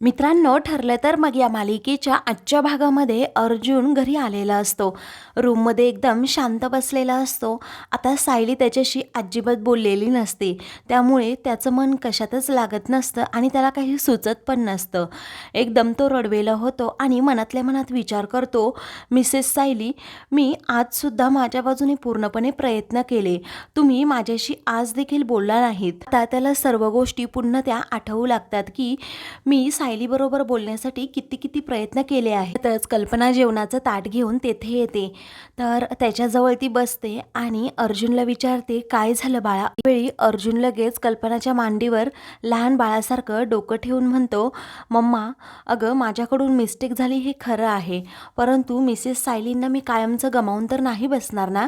मित्रांनो ठरलं तर मग या मालिकेच्या आजच्या भागामध्ये अर्जुन घरी आलेला असतो. रूममध्ये एकदम शांत बसलेला असतो. आता सायली त्याच्याशी अजिबात बोललेली नसते. त्यामुळे त्याचं मन कशातच लागत नसतं आणि त्याला काही सुचत पण नसतं. एकदम तो रडवेला होतो आणि मनातल्या मनात विचार करतो मिसेस सायली मी आजसुद्धा माझ्या बाजूने पूर्णपणे प्रयत्न केले. तुम्ही माझ्याशी आज देखील बोलला नाहीत. आता त्याला सर्व गोष्टी पुन्हा त्या आठवू लागतात की मी सायलीबरोबर बोलण्यासाठी किती किती प्रयत्न केले आहेतच कल्पना जेवणाचं ताट घेऊन तेथे येते. तर त्याच्याजवळ ती बसते आणि अर्जुनला विचारते काय झालं बाळा? वेळी अर्जुन लगेच कल्पनाच्या मांडीवर लहान बाळासारखं डोकं ठेवून म्हणतो मम्मा अगं माझ्याकडून मिस्टेक झाली हे खरं आहे. परंतु मिसेस सायलींना मी कायमचं गमावून तर नाही बसणार ना?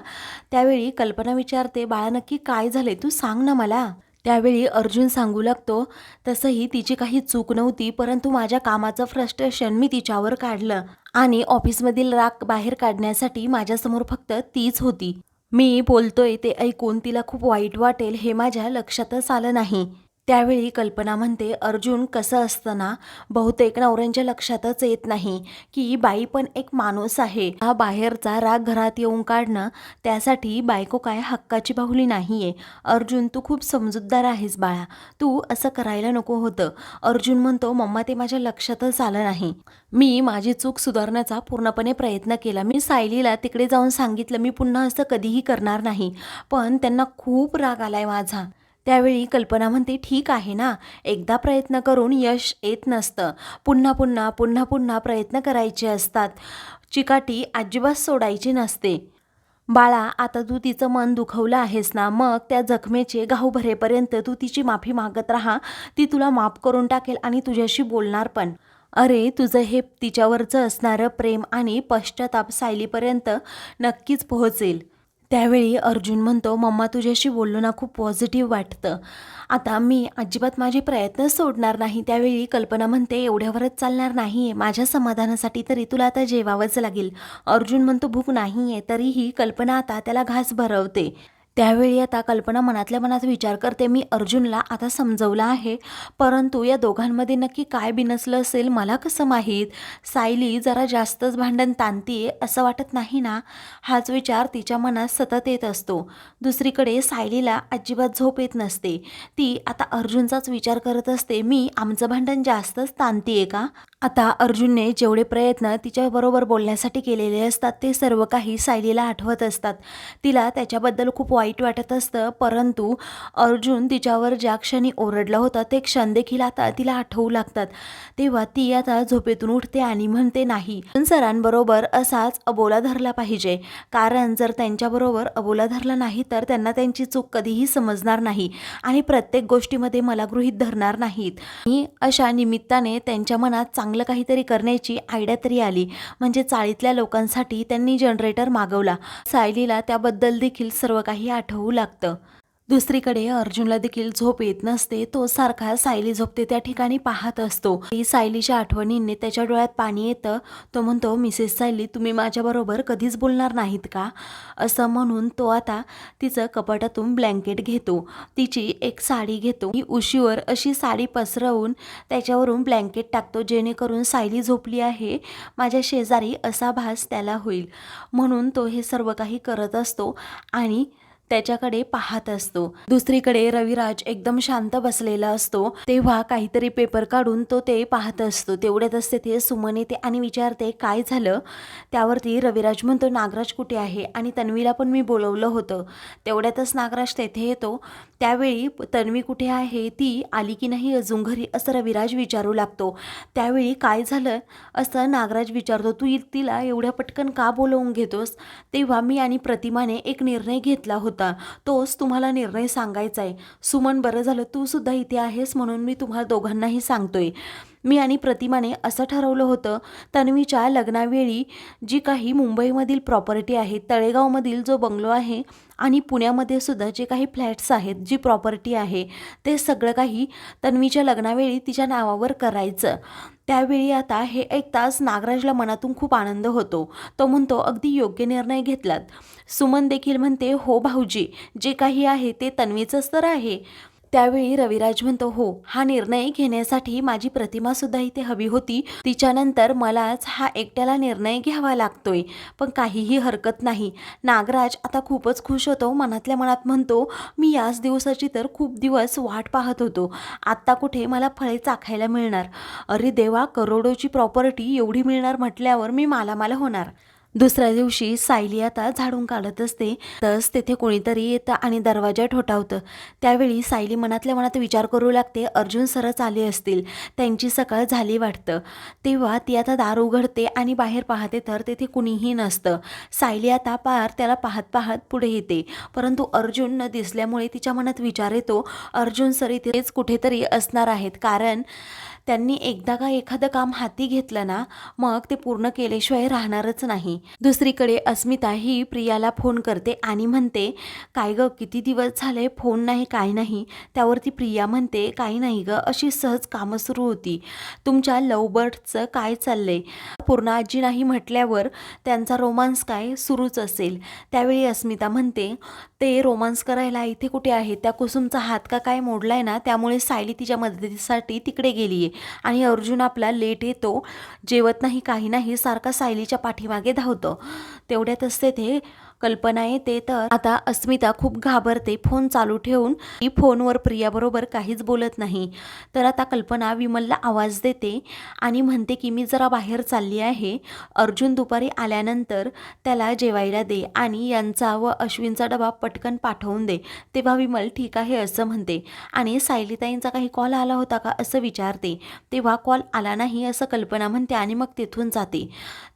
त्यावेळी कल्पना विचारते बाळा नक्की काय झाले तू सांग ना मला. त्यावेळी अर्जुन सांगू लागतो तसंही तिची काही चूक नव्हती परंतु माझ्या कामाचं फ्रस्ट्रेशन मी तिच्यावर काढलं आणि ऑफिसमधील राग बाहेर काढण्यासाठी माझ्यासमोर फक्त तीच होती. मी बोलतोय ते ऐकून तिला खूप वाईट वाटेल हे माझ्या लक्षातच आलं नाही. त्यावेळी कल्पना म्हणते अर्जुन कसं असताना बहुतेक नवऱ्यांच्या लक्षातच येत नाही की बाई पण एक माणूस आहे. हा बाहेरचा राग घरात येऊन काढणं त्यासाठी बायको काय हक्काची बाहुली नाहीये. अर्जुन तू खूप समजूतदार आहेस बाळा. तू असं करायला नको होतं अर्जुन म्हणतो मम्मा ते माझ्या लक्षातच आलं नाही. मी माझी चूक सुधारण्याचा पूर्णपणे प्रयत्न केला. मी सायलीला तिकडे जाऊन सांगितलं मी पुन्हा असं कधीही करणार नाही. पण त्यांना खूप राग आलाय माझा. त्यावेळी कल्पना म्हणते ठीक आहे ना. एकदा प्रयत्न करून यश येत नसतं. पुन्हा पुन्हा पुन्हा पुन्हा प्रयत्न करायचे असतात. चिकाटी अजिबात सोडायची नसते. बाळा आता तू तिचं मन दुखवलं आहेस ना. मग त्या जखमेचे घाऊभरेपर्यंत तू तिची माफी मागत राहा. ती तुला माफ करून टाकेल आणि तुझ्याशी बोलणार पण. अरे तुझं हे तिच्यावरचं असणारं प्रेम आणि पश्चाताप सायलीपर्यंत नक्कीच पोहोचेल. त्यावेळी अर्जुन म्हणतो मम्मा तुझ्याशी बोललो ना खूप पॉझिटिव्ह वाटतं. आता मी अजिबात माझे प्रयत्न सोडणार नाही. त्यावेळी कल्पना म्हणते एवढ्यावरच चालणार नाही. आहे माझ्या समाधानासाठी तरी तुला आता जेवावंच लागेल. अर्जुन म्हणतो भूक नाही आहे तरीही कल्पना आता त्याला घास भरवते. त्यावेळी आता कल्पना मनातल्या मनात विचार करते मी अर्जुनला आता समजवलं आहे. परंतु या दोघांमध्ये नक्की काय बिनसलं असेल मला कसं माहीत? सायली जरा जास्तच भांडण ताणतीये असं वाटत नाही ना? हाच विचार तिच्या मनात सतत येत असतो. दुसरीकडे सायलीला अजिबात झोप येत नसते. ती आता अर्जुनचाच विचार करत असते मी आमचं भांडण जास्तच ताणतीये का? आता अर्जुनने जेवढे प्रयत्न तिच्याबरोबर बोलण्यासाठी केलेले असतात ते सर्व काही सायलीला आठवत असतात. तिला त्याच्याबद्दल खूप वाईट वाटत असतं. परंतु अर्जुन तिच्यावर ज्या क्षणी ओरडला होता ते क्षण देखील आता तिला आठवू लागतात. तेव्हा ती आता झोपेतून उठते आणि म्हणते नाही पण सरांबरोबर असाच अबोला धरला पाहिजे. कारण जर त्यांच्याबरोबर अबोला धरला नाही तर त्यांना त्यांची चूक कधीही समजणार नाही आणि प्रत्येक गोष्टीमध्ये मला गृहीत धरणार नाहीत. मी अशा निमित्ताने त्यांच्या मनात चांगलं काहीतरी करण्याची आयडिया तरी आली. म्हणजे चाळीतल्या लोकांसाठी त्यांनी जनरेटर मागवला. सायलीला त्याबद्दल देखील सर्व काही आठवू लागतं. दुसरीकडे अर्जुनला देखील झोप येत नसते तो सारखा सायली झोपते त्या ठिकाणी पाहत असतो. ती सायलीच्या आठवणींनी त्याच्या डोळ्यात पाणी येतं. तो म्हणतो मिसेस सायली तुम्ही माझ्याबरोबर कधीच बोलणार नाहीत का? असं म्हणून तो आता तिचं कपाटातून ब्लँकेट घेतो. तिची एक साडी घेतो. ती उशीवर अशी साडी पसरवून त्याच्यावरून ब्लँकेट टाकतो जेणेकरून सायली झोपली आहे. माझ्या शेजारी असा भास त्याला होईल. म्हणून तो हे सर्व काही करत असतो आणि त्याच्याकडे पाहत असतो. दुसरीकडे रविराज एकदम शांत बसलेला असतो. तेव्हा काहीतरी पेपर काढून तो ते पाहत असतो. तेवढ्यातच तेथे सुमन येते आणि विचारते काय झालं? त्यावरती रविराज म्हणतो नागराज कुठे आहे? आणि तन्वीला पण मी बोलवलं होतं. तेवढ्यातच नागराज तेथे येतो. त्यावेळी तन्वी कुठे आहे? ती आली की नाही अजून घरी? असं रविराज विचारू लागतो. त्यावेळी काय झालं? असं नागराज विचारतो तू तिला एवढ्या पटकन का बोलवून घेतोस? तेव्हा मी आणि प्रतिमाने एक निर्णय घेतला होता. तोच तुम्हाला निर्णय सांगायचा आहे सुमन बरं झालं तू सुद्धा इथे आहेस म्हणून मी तुम्हाला दोघांनाही सांगतोय. मी आणि प्रतिमाने असं ठरवलं होतं तन्वीच्या लग्नावेळी जी काही मुंबईमधील प्रॉपर्टी आहे तळेगावमधील जो बंगलो आहे आणि पुण्यामध्ये सुद्धा जे काही फ्लॅट्स आहेत जी प्रॉपर्टी आहे ते सगळं काही तन्वीच्या लग्नावेळी तिच्या नावावर करायचं. त्यावेळी आता हे ऐकताच नागराजला मनातून खूप आनंद होतो. तो म्हणतो अगदी योग्य निर्णय घेतलात. सुमन देखील म्हणते हो भाऊजी जे काही आहे ते तन्वीचंच तर आहे. त्यावेळी रविराज म्हणतो हो हा निर्णय घेण्यासाठी माझी प्रतिमासुद्धा इथे हवी होती. तिच्यानंतर मलाच हा एकट्याला निर्णय घ्यावा लागतोय. पण काहीही हरकत नाही. नागराज आता खूपच खुश होतो. मनातल्या मनात म्हणतो मी याच दिवसाची तर खूप दिवस वाट पाहत होतो. आत्ता कुठे मला फळे चाखायला मिळणार? अरे देवा करोडोची प्रॉपर्टी एवढी मिळणार म्हटल्यावर मी मालामाल होणार. दुसऱ्या दिवशी सायली आता झाडून काढत असते. तस तेथे कोणीतरी येतं आणि दरवाजा ठोठावतं. त्यावेळी सायली मनातल्या मनात विचार करू लागते अर्जुन सरच आले असतील. त्यांची सकाळ झाली वाटतं. तेव्हा ती आता दार उघडते आणि बाहेर पाहते तर तेथे कुणीही नसतं. सायली आता पार त्याला पाहत पाहत पुढे येते. परंतु अर्जुन न दिसल्यामुळे तिच्या मनात विचार येतो अर्जुन सर इथेच कुठेतरी असणार आहेत. कारण त्यांनी एकदा का एखादं काम हाती घेतलं ना मग ते पूर्ण केल्याशिवाय राहणारच नाही. दुसरीकडे अस्मिता ही प्रियाला फोन करते आणि म्हणते काय ग किती दिवस झाले फोन नाही काय नाही? त्यावरती प्रिया म्हणते काही नाही ग अशी सहज कामं सुरू होती. तुमच्या लवबर्डचं काय चाललंय? पूर्ण आजी नाही म्हटल्यावर त्यांचा रोमांस काय सुरूच असेल. त्यावेळी अस्मिता म्हणते ते रोमांस करायला इथे कुठे आहे त्या कुसुमचा हात का काय मोडलाय ना त्यामुळे सायली तिच्या मदतीसाठी तिकडे गेली आहे आणि अर्जुन आपला लेट येतो. जेवत नाही काही नाही सारखा सायलीच्या पाठीमागे धावतं. तेवढ्यातच तेथे कल्पना येते तर. आता अस्मिता खूप घाबरते. फोन चालू ठेवून ती फोनवर प्रियाबरोबर काहीच बोलत नाही. तर आता कल्पना विमलला आवाज देते आणि म्हणते की मी जरा बाहेर चालली आहे. अर्जुन दुपारी आल्यानंतर त्याला जेवायला दे आणि यांचा व अश्विनचा डबा पटकन पाठवून दे. तेव्हा विमल ठीक आहे असं म्हणते. आणि सायलीताईंचा काही कॉल आला होता का असं विचारते. तेव्हा कॉल आला नाही असं कल्पना म्हणते आणि मग तिथून जाते.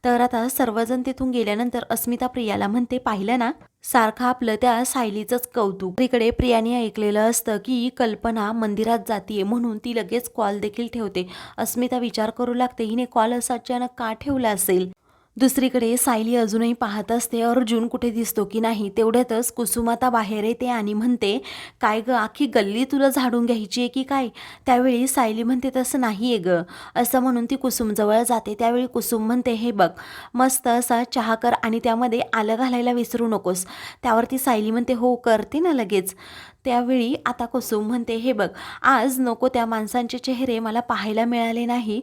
तर आता सर्वजण तिथून गेल्यानंतर अस्मिता प्रियाला म्हणते पाहिलं ना सारखं आपलं त्या सायलीचंच कौतुक. इकडे प्रियाने ऐकलेलं असतं की कल्पना मंदिरात जातीये म्हणून ती लगेच कॉल देखील ठेवते. अस्मिता विचार करू लागते हिने कॉल असा अचानक का ठेवला असेल? दुसरीकडे सायली अजूनही पाहत असते अर्जुन कुठे दिसतो की नाही? तेवढ्यातच कुसुमाता बाहेर येते आणि म्हणते काय ग आखी गल्ली तुला झाडून घ्यायची आहे की काय? त्यावेळी सायली म्हणते तसं नाही आहे ग. असं म्हणून ती कुसुमजवळ जाते. त्यावेळी कुसुम म्हणते हे बघ मस्त असा चहा कर आणि त्यामध्ये आलं घालायला विसरू नकोस. त्यावरती सायली म्हणते हो करते ना लगेच. त्यावेळी आता कुसुम म्हणते हे बघ आज नको त्या माणसांचे चेहरे मला पाहायला मिळाले नाही.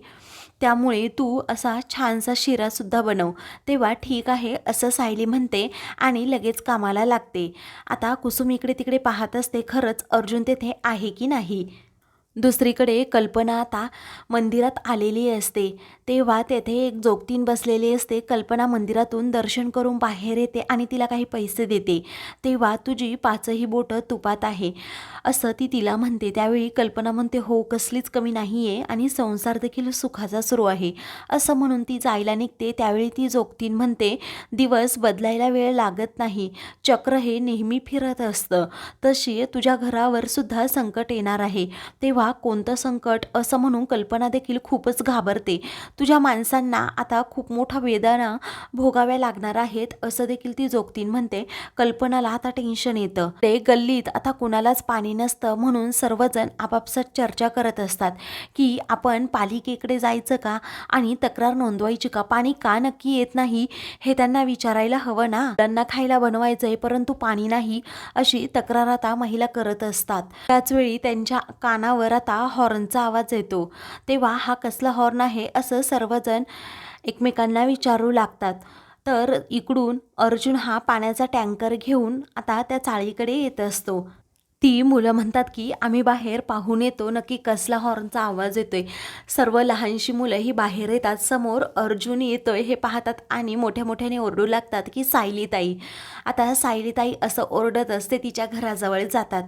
त्यामुळे तू असा छानसा शिरासुद्धा बनव. तेव्हा ठीक आहे असं सायली म्हणते आणि लगेच कामाला लागते. आता कुसुम इकडे तिकडे पाहत असते खरंच अर्जुन तेथे आहे की नाही? दुसरीकडे कल्पना आता मंदिरात आलेली असते. तेव्हा तेथे एक जोगतीन बसलेली असते. कल्पना मंदिरातून दर्शन करून बाहेर येते आणि तिला काही पैसे देते. तेव्हा तुझी पाचही बोटं तुपात आहे. असं ती तिला म्हणते. त्यावेळी कल्पना म्हणते हो कसलीच कमी नाही आहे आणि संसार देखील सुखाचा सुरू आहे. असं म्हणून ती जायला निघते. त्यावेळी ती जोगतीन म्हणते दिवस बदलायला वेळ लागत नाही. चक्र हे नेहमी फिरत असतं. तशी तुझ्या घरावर सुद्धा संकट येणार आहे. तेव्हा कोणतं संकट? असं म्हणून कल्पना देखील खूपच घाबरते. तुझ्या माणसांना आता खूप मोठा वेदना भोगाव्या लागणार आहेत असं देखील ती जोगतीन म्हणते. कल्पनाला आता टेन्शन येतं. ते गल्लीत आता कुणालाच पाणी नसतं म्हणून सर्वजण आपापसात चर्चा करत असतात की आपण पालिकेकडे जायचं का आणि तक्रार नोंदवायची का? पाणी का नक्की येत नाही? हे त्यांना विचारायला हवं ना? त्यांना खायला बनवायचंय परंतु पाणी नाही अशी तक्रार आता महिला करत असतात. त्याचवेळी त्यांच्या कानावर आता हॉर्नचा आवाज येतो. तेव्हा हा कसला हॉर्न आहे? असं सर्वजण एकमेकांना विचारू लागतात. तर इकडून अर्जुन हा पाण्याचा टँकर घेऊन आता त्या चाळीकडे येत असतो. ती मुलं म्हणतात की आम्ही बाहेर पाहून येतो. नक्की कसला हॉर्नचा आवाज येतोय? सर्व लहानशी मुलं ही बाहेर येतात. समोर अर्जुन येतोय. हे पाहतात आणि मोठ्या मोठ्याने ओरडू लागतात की सायलीताई. आता सायलीताई असं ओरडत असते तिच्या घराजवळ जातात.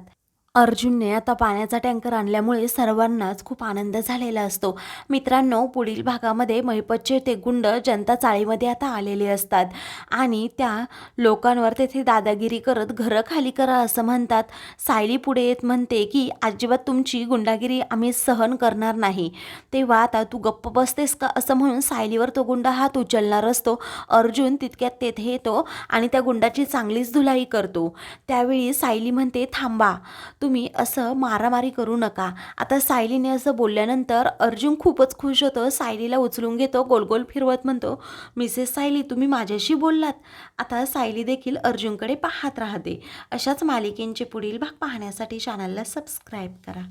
अर्जुनने आता पाण्याचा टँकर आणल्यामुळे सर्वांनाच खूप आनंद झालेला असतो. मित्रांनो पुढील भागामध्ये महिपतचे ते गुंड जनता चाळीमध्ये आता आलेले असतात आणि त्या लोकांवर तेथे दादागिरी करत घरं खाली करा असं म्हणतात. सायली पुढे येत म्हणते की अजिबात तुमची गुंडागिरी आम्ही सहन करणार नाही. तेव्हा आता तू गप्प बसतेस का? असं म्हणून सायलीवर तो गुंडा हात उचलणार असतो. अर्जुन तितक्यात तेथे येतो आणि त्या गुंडाची चांगलीच धुलाई करतो. त्यावेळी सायली म्हणते थांबा. तुम्ही असं मारामारी करू नका. आता सायलीने असं बोलल्यानंतर अर्जुन खूपच खुश होतो. सायलीला उचलून घेतो गोल गोल फिरवत म्हणतो मिसेस सायली तुम्ही माझ्याशी बोललात. आता सायली देखील अर्जुनकडे पाहत राहते. अशाच मालिकेंचे पुढील भाग पाहण्यासाठी चॅनलला सबस्क्राईब करा.